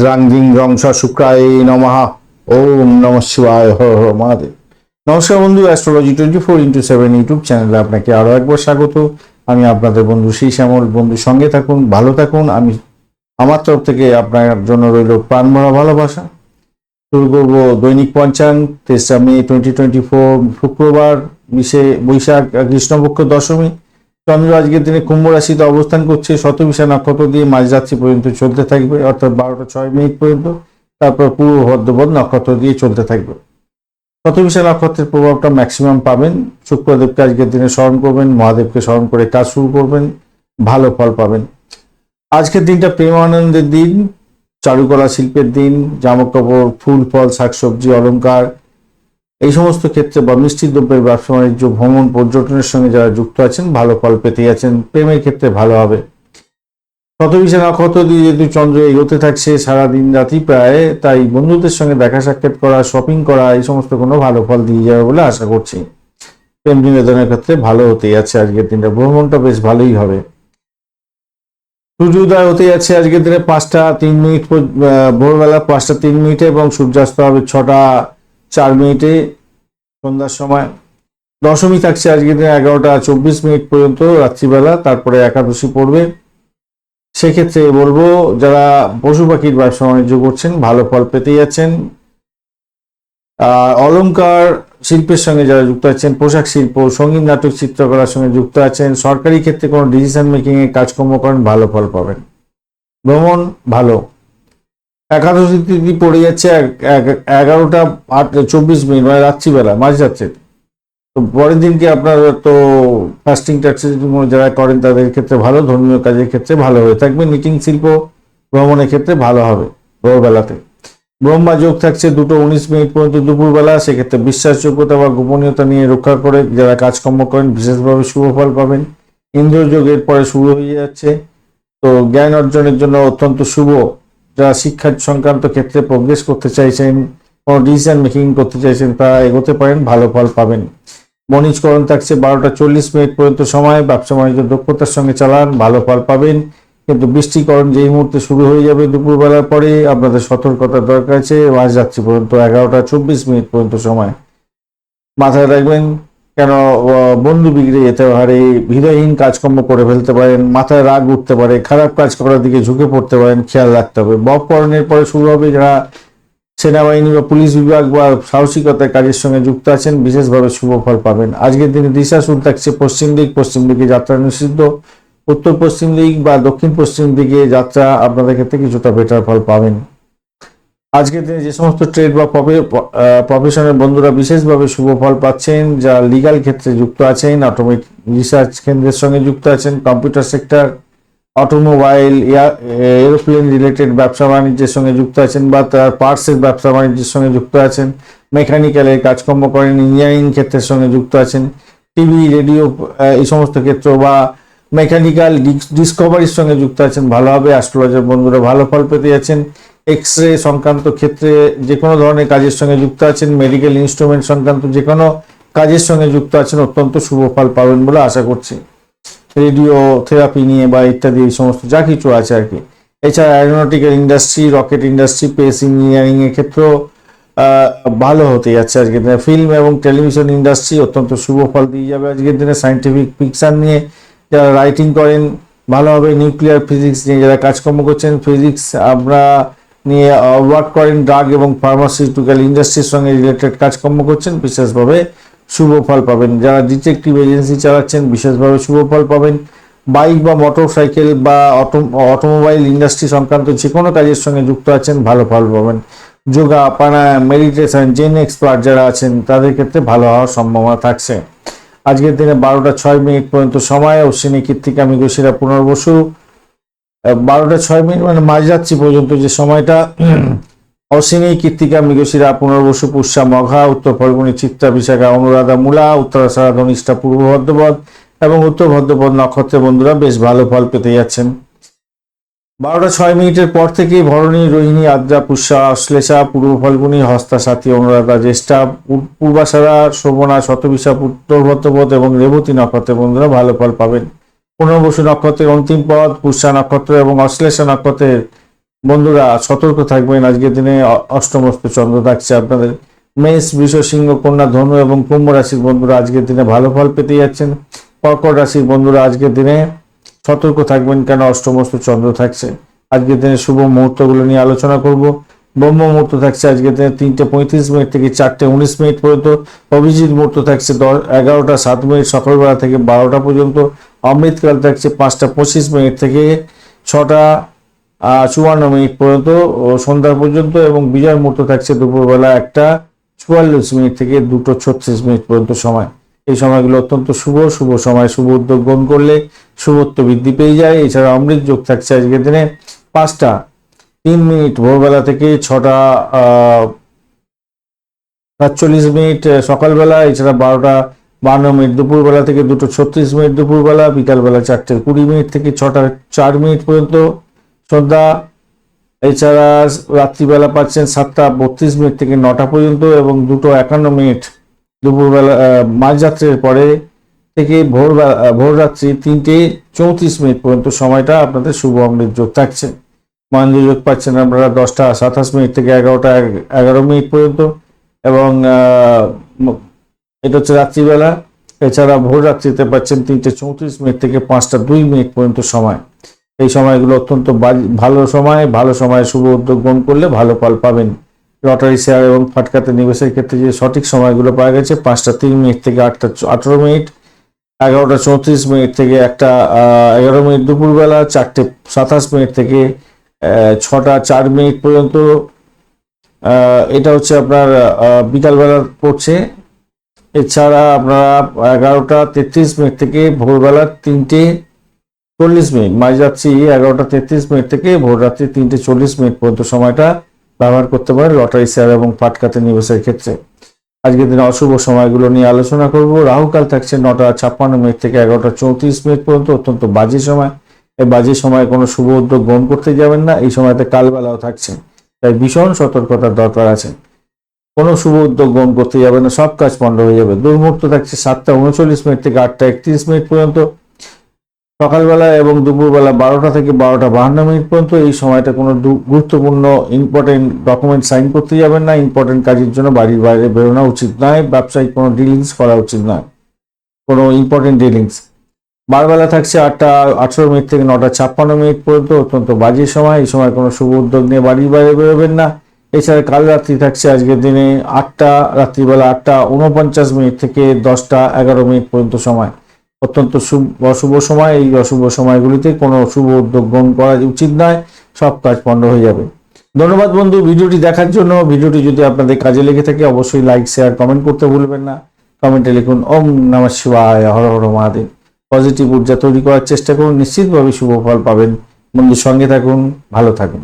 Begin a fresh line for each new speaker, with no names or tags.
দ্রাং দিং রং শুক্রায় নমঃ ওম নম শিবায় হর হর মহাদেব নমস্কার বন্ধু astrology twenty four into seven YouTube চ্যানেলে আপনাকে আরও একবার স্বাগত। আমি আপনাদের বন্ধু শ্রী শ্যামল। বন্ধু সঙ্গে থাকুন, ভালো থাকুন। আমি আমার তরফ থেকে আপনার জন্য রইল প্রাণমরা ভালোবাসা। শুরু করব দৈনিক পঞ্চাং তেসরা মে টোয়েন্টি টোয়েন্টি ফোর শুক্রবার, বিশে বৈশাখ, কৃষ্ণপক্ষ দশমী। চন্দ্র আজকের দিনে কুম্ভ রাশিতে অবস্থান করছে। শতবিশা নক্ষত্র দিয়ে মাঝরাত্রি পর্যন্ত চলতে থাকবে, অর্থাৎ বারোটা ছয় মিনিট পর্যন্ত। তারপর পূর্ব ভদ্রপদ নক্ষত্র দিয়ে চলতে থাকবে। শতবিশা নক্ষত্রের প্রভাবটা ম্যাক্সিমাম পাবেন। শুক্রদেবকে আজকের দিনে স্মরণ করবেন, মহাদেবকে স্মরণ করে কাজ শুরু করবেন, ভালো ফল পাবেন। আজকের দিনটা প্রেমানন্দের দিন, চারুকলা শিল্পের দিন, জামা কাপড়, ফুল, ফল, শাকসবজি, অলংকার এই সমস্ত ক্ষেত্রে বা মিষ্টি দ্রব্যের ব্যবসা বাণিজ্য, ভ্রমণ, পর্যটনের সঙ্গে যারা যুক্ত আছেন, ভালো ফল পেতে আছেন, প্রেমের ক্ষেত্রে ভালো হবে। শতবিশে নক্ষত্র দিয়ে যেহেতু চন্দ্র এগোতে থাকছে সারাদিন রাতি প্রায়, তাই বন্ধুদের সঙ্গে দেখা সাক্ষাৎ করা শপিং করা, এই সমস্ত কোনো ভালো ফল দিয়ে যাবে বলে আশা করছি। প্রেম নিবেদনের ক্ষেত্রে ভালো হতেই আছে আজকের দিনটা। ভ্রমণটা বেশ ভালোই হবে। সূর্যোদয় হতে যাচ্ছে আজকের দিনে পাঁচটা তিন মিনিট ভোরবেলা পাঁচটা তিন মিনিটে এবং সূর্যাস্ত হবে ছটা চার মিনিটে। সন্ধ্যার সময় দশমী থাকছে আজকের দিনে এগারোটা চব্বিশ মিনিট পর্যন্ত, রাত্রিবেলা, তারপরে একাদশী পড়বে। সেক্ষেত্রে বলব, যারা পশু পাখির ব্যবসা বাণিজ্য করছেন, ভালো ফল পেতে যাচ্ছেন। আর অলংকার শিল্পের সঙ্গে যারা যুক্ত আছেন, পোশাক শিল্প, সংগীত, নাটক, চিত্রকলার সঙ্গে যুক্ত আছেন, সরকারি ক্ষেত্রে কোনো ডিসিশন মেকিংয়ে কাজকর্ম করেন, ভালো ফল পাবেন। ভ্রমণ ভালো। একাদশী তিথি পড়ে যাচ্ছে এগারোটা আট, চব্বিশ মিনিট মানে রাত্রিবেলা মাঝরাত্রে তো পরের দিনকে আপনার তো ফাস্টিং টাক্সিং যারা করেন, তাদের ক্ষেত্রে ভালো, ধর্মীয় কাজের ক্ষেত্রে ভালো হয়ে থাকবে। মিটিং শিল্প ভ্রমণের ক্ষেত্রে ভালো হবে ভোরবেলাতে। ব্রহ্মা যোগ থাকছে দুটো উনিশ মিনিট পর্যন্ত দুপুরবেলা, সেক্ষেত্রে বিশ্বাসযোগ্যতা বা গোপনীয়তা নিয়ে রক্ষা করে যারা কাজকর্ম করেন, বিশেষভাবে শুভ ফল পাবেন। ইন্দ্র যোগের পরে শুরু হয়ে যাচ্ছে। তো জ্ঞান অর্জনের জন্য অত্যন্ত শুভ যারা শিক্ষা সংক্রান্ত ক্ষেত্রে প্রোগ্রেস করতে চাইছেন, কোনো ডিসিশন মেকিং করতে চাইছেন তারা এগোতে পারেন, ভালো ফল পাবেন। বণিজকরণ থাকছে বারোটা চল্লিশ মিনিট পর্যন্ত সময়, ব্যবসা বাণিজ্য দক্ষতার সঙ্গে চালান, ভালো ফল পাবেন। কিন্তু বৃষ্টিকরণ যেই মুহূর্তে শুরু হয়ে যাবে দুপুরবেলার পরে, আপনাদের সতর্কতার দরকার আছে। মাঝ যাত্রী পর্যন্ত এগারোটা চব্বিশ মিনিট পর্যন্ত সময়। মাথায় রাখবেন কেন বন্ধু বিগড়ে যেতে পারে, হৃদয়হীন কাজকর্ম করে ফেলতে পারেন, মাথায় রাগ উঠতে পারে, খারাপ কাজ করার দিকে ঝুঁকে পড়তে পারেন, খেয়াল রাখতে হবে। ববকরণের পরে শুরু হবে যারা সেনাবাহিনী বা পুলিশ বিভাগ বা সাহসিকতার কাজের সঙ্গে যুক্ত আছেন, বিশেষভাবে শুভ ফল পাবেন। আজকের দিনে দিশা শুরু থাকছে পশ্চিম দিক, পশ্চিম দিকে যাত্রা নিষিদ্ধ। উত্তর পশ্চিম দিক বা দক্ষিণ পশ্চিম দিকে যাত্রা আপনাদের ক্ষেত্রে কিছুটা বেটার ফল পাবেন। আজকের দিনে যে সমস্ত ট্রেড বা প্রফেশনের বন্ধুরা বিশেষভাবে শুভ ফল পাচ্ছেন যা লিগাল ক্ষেত্রে যুক্ত আছেন অটোমেট রিসার্চ কেন্দ্রের সঙ্গে যুক্ত আছেন computer sector automobile aeroplane related ব্যবসা বাণিজ্যের সঙ্গে যুক্ত আছেন বা তার পার্টসের ব্যবসা বাণিজ্যের সঙ্গে যুক্ত আছেন মেকানিক্যালের কাজকর্ম করেন ইঞ্জিনিয়ারিং ক্ষেত্রের সঙ্গে যুক্ত আছেন টিভি রেডিও এই সমস্ত ক্ষেত্র বা মেকানিক্যাল ডিসকভারির সঙ্গে যুক্ত আছেন ভালোভাবে অ্যাস্ট্রোলজার বন্ধুরা ভালো ফল পেতে যাচ্ছেন। এক্স রে সংক্রান্ত ক্ষেত্রে যে কোনো ধরনের কাজের সঙ্গে যুক্ত আছেন মেডিকেল ইনস্ট্রুমেন্ট সংক্রান্ত যে কোনো কাজের সঙ্গে যুক্ত আছেন, অত্যন্ত শুভ ফল পাবেন বলে আশা করছি। রেডিও থেরাপি নিয়ে বা ইত্যাদি এই সমস্ত যা কিছু আছে আর কি। এছাড়া aeronautical industry rocket industry space engineering এর ক্ষেত্রেও ভালো হতে যাচ্ছে আজকের দিনে। ফিল্ম এবং টেলিভিশন ইন্ডাস্ট্রি অত্যন্ত শুভ ফল দিয়ে যাবে আজকের দিনে। সাইন্টিফিক ফিকশন নিয়ে যারা রাইটিং করেন, ভালোভাবে নিউক্লিয়ার ফিজিক্স নিয়ে যারা কাজকর্ম করছেন ফিজিক্স আমরা নিয়ে ওয়ার্ক করেন ড্রাগ এবং ফার্মাসিউটিক্যাল ইন্ডাস্ট্রির সঙ্গে রিলেটেড কাজকর্ম করছেন, বিশেষভাবে শুভ ফল পাবেন। যারা ডিটেকটিভ এজেন্সি চালাচ্ছেন, বিশেষভাবে শুভ ফল পাবেন। বাইক বা মোটর সাইকেল বা অটো অটোমোবাইল ইন্ডাস্ট্রি সংক্রান্ত যে কোনো কাজের সঙ্গে যুক্ত আছেন, ভালো ফল পাবেন। Yoga, pranayama meditation zen expert যারা আছেন, তাদের ক্ষেত্রে ভালো হওয়ার সম্ভাবনা থাকছে। আজকের দিনে বারোটা ছয় মিনিট পর্যন্ত সময় অশ্বিনী কৃত্তিকা মৃগশিরা পুনর্বসু। বারোটা ছয় মিনিট মানে মাঝরাত্রি পর্যন্ত যে সময়টা, অশ্বিনী কৃত্তিকা মৃগশিরা, পুনর্বসু, পুষ্যা, মঘা, উত্তর ফলগুনি চিত্রা বিশাখা অনুরাধা, মূলা উত্তরাষাঢ়া ধনিষ্ঠা, পূর্ব ভদ্রপদ এবং উত্তর ভদ্রপদ নক্ষত্রের বন্ধুরা বেশ ভালো ফল পেতে যাচ্ছেন। বারোটা ছয় মিনিটের পর থেকেই ভরণী, রোহিণী, আদ্রা, পুষ্যা, অশ্লেষা, পূর্ব ফলগুনি, হস্তা, সাথী, অনুরাধা, জ্যেষ্ঠা, পূ- পূর্বাষাঢ়া শোভনা, শতবিশা, উত্তর ভদ্রপদ এবং রেবতী নক্ষত্রের বন্ধুরা ভালো ফল পাবেন। পুনর্বসু নক্ষত্রের অন্তিম পদ পুষ্যা নক্ষত্র এবং অশ্লেষা নক্ষত্রের বন্ধুরা সতর্ক থাকবেন। আজকের দিনে অষ্টমস্ত চন্দ্র থাকছে আপনাদের। মেষ, বৃষ, সিংহ, কন্যা, ধনু এবং কুম্ভ রাশির বন্ধুরা আজকের দিনে ভালো ফল পেতে যাচ্ছেন। কর্কট রাশির বন্ধুরা আজকের দিনে সতর্ক থাকবেন কেন অষ্টমস্ত চন্দ্র থাকছে। আজকের দিনে শুভ মুহূর্তগুলো নিয়ে আলোচনা করব। ব্রহ্ম মুহূর্ত থাকছে আজকের দিনে তিনটে পঁয়ত্রিশ মিনিট থেকে চারটে উনিশ মিনিট পর্যন্ত। অভিজিৎ মুহূর্ত থাকছে দশ, এগারোটা সাত মিনিট সকালবেলা থেকে বারোটা পর্যন্ত। অমৃতকাল থাকছে পাঁচটা পঁচিশ মিনিট থেকে ছটা চুয়ান্ন মিনিট পর্যন্ত সন্ধ্যা পর্যন্ত এবং বিজয় মুহূর্ত থাকছে দুপুরবেলা একটা, চুয়াল্লিশ মিনিট থেকে দুটো ছত্রিশ মিনিট পর্যন্ত সময়। এই সময়গুলো অত্যন্ত শুভ শুভ সময়, শুভ উদ্যোগ গ্রহণ করলে শুভত্ব বৃদ্ধি পেয়ে যায়। এছাড়া অমৃত যোগ থাকছে আজকের দিনে পাঁচটা, তিন মিনিট ভোরবেলা থেকে ছটা সাতচল্লিশ মিনিট সকালবেলা, এছাড়া বারোটা বান্ন মিনিট দুপুরবেলা থেকে দুটো ছত্রিশ মিনিট দুপুরবেলা, বিকালবেলা চারটে কুড়ি মিনিট থেকে ছটা চার মিনিট পর্যন্ত সন্ধ্যা। এছাড়া রাত্রিবেলা পাচ্ছেন সাতটা বত্রিশ মিনিট থেকে নটা পর্যন্ত এবং দুটো একান্ন মিনিট দুপুরবেলা মাঝরাত্রের পরে থেকে ভোর ভোররাত্রি তিনটে চৌত্রিশ মিনিট পর্যন্ত সময়টা আপনাদের শুভ অমৃত যোগ থাকছে। মহেন্দ্র যোগ পাচ্ছেন আপনারা দশটা সাতাশ মিনিট থেকে এগারোটা, এগারো মিনিট পর্যন্ত এবং এটা হচ্ছে রাত্রিবেলা। এছাড়া ভোর রাত্রিতে পাচ্ছেন তিনটে চৌত্রিশ মিনিট থেকে পাঁচটা দুই মিনিট পর্যন্ত সময়। এই সময়গুলো অত্যন্ত ভালো সময়, ভালো সময়ে শুভ উদ্যোগ গ্রহণ করলে ভালো ফল পাবেন। লটারি, শেয়ার এবং ফাটকাতে নিবেশের ক্ষেত্রে যে সঠিক সময়গুলো পাওয়া গেছে, পাঁচটা তিন মিনিট থেকে আটটা আঠেরো মিনিট, এগারোটা চৌত্রিশ মিনিট থেকে একটা এগারো মিনিট দুপুরবেলা, চারটে সাতাশ মিনিট থেকে ছটা চার মিনিট পর্যন্ত। এটা হচ্ছে আপনার বিকালবেলা পড়ছে এছাড়া আপনারা এগারোটা তেত্রিশ মিনিট থেকে ভোরবেলা তিনটে চল্লিশ মিনিট মাঝরাত্রি এগারোটা তেত্রিশ মিনিট থেকে ভোররাত্রি তিনটে চল্লিশ মিনিট পর্যন্ত সময়টা ব্যবহার করতে পারেন লটারি শেয়ার এবং পাটকাতে নিবেশের ক্ষেত্রে। আজকের দিনে অশুভ সময়গুলো নিয়ে আলোচনা করব। রাহুকাল থাকছে নটা ছাপ্পান্ন মিনিট থেকে এগারোটা চৌত্রিশ মিনিট পর্যন্ত অত্যন্ত বাজে সময়। এই বাজে সময় কোনো শুভ উদ্যোগ গ্রহণ করতে যাবেন না। এই সময়তে কালবেলাও থাকছে। তাই ভীষণ সতর্কতার দরকার আছে। কোনো শুভ উদ্যোগ গ্রহণ করতে যাবে না, সব কাজ পণ্ড হয়ে যাবে। দুর্মুহূর্ত থাকছে সাতটা উনচল্লিশ মিনিট থেকে আটটা একত্রিশ মিনিট পর্যন্ত। সকালবেলা এবং দুপুরবেলা বারোটা থেকে বারোটা বাহান্ন মিনিট পর্যন্ত এই সময়টা কোনো গুরুত্বপূর্ণ ইম্পর্টেন্ট ডকুমেন্ট সাইন করতে যাবেন না ইম্পর্টেন্ট কাজের জন্য বাড়ির বাইরে বেরোনো উচিত নয়, ব্যবসায়িক কোনো ডিলিংস করা উচিত নয়, কোনো ইম্পর্টেন্ট ডিলিংস বারবেলা থাকছে আটটা আঠেরো মিনিট থেকে নটা ছাপ্পান্ন মিনিট পর্যন্ত, অত্যন্ত বাজে সময়, এই সময় কোনো শুভ উদ্যোগ নিয়ে বাড়ির বাইরে বেরোবেন না। এছাড়া কাল রাত্রি থাকছে আজকের দিনে আটটা, রাত্রিবেলা আটটা উনপঞ্চাশ মিনিট থেকে দশটা এগারো মিনিট পর্যন্ত সময়। অত্যন্ত শুভ, অশুভ সময়। এই অশুভ সময়গুলিতে কোনো শুভ উদ্যোগ গ্রহণ করা উচিত নয়। সব কাজ পণ্ড হয়ে যাবে। ধন্যবাদ বন্ধু। ভিডিওটি দেখার জন্য, ভিডিওটি যদি আপনাদের কাজে লেগে থাকে, অবশ্যই লাইক, শেয়ার, কমেন্ট করতে ভুলবেন না। কমেন্টে লিখুন, ওম নমঃ শিবায় হর হর মহাদেব। পজিটিভ ঊর্জা তৈরি করার চেষ্টা করুন। নিশ্চিতভাবে শুভ ফল পাবেন। বন্ধুর সঙ্গে থাকুন, ভালো থাকুন।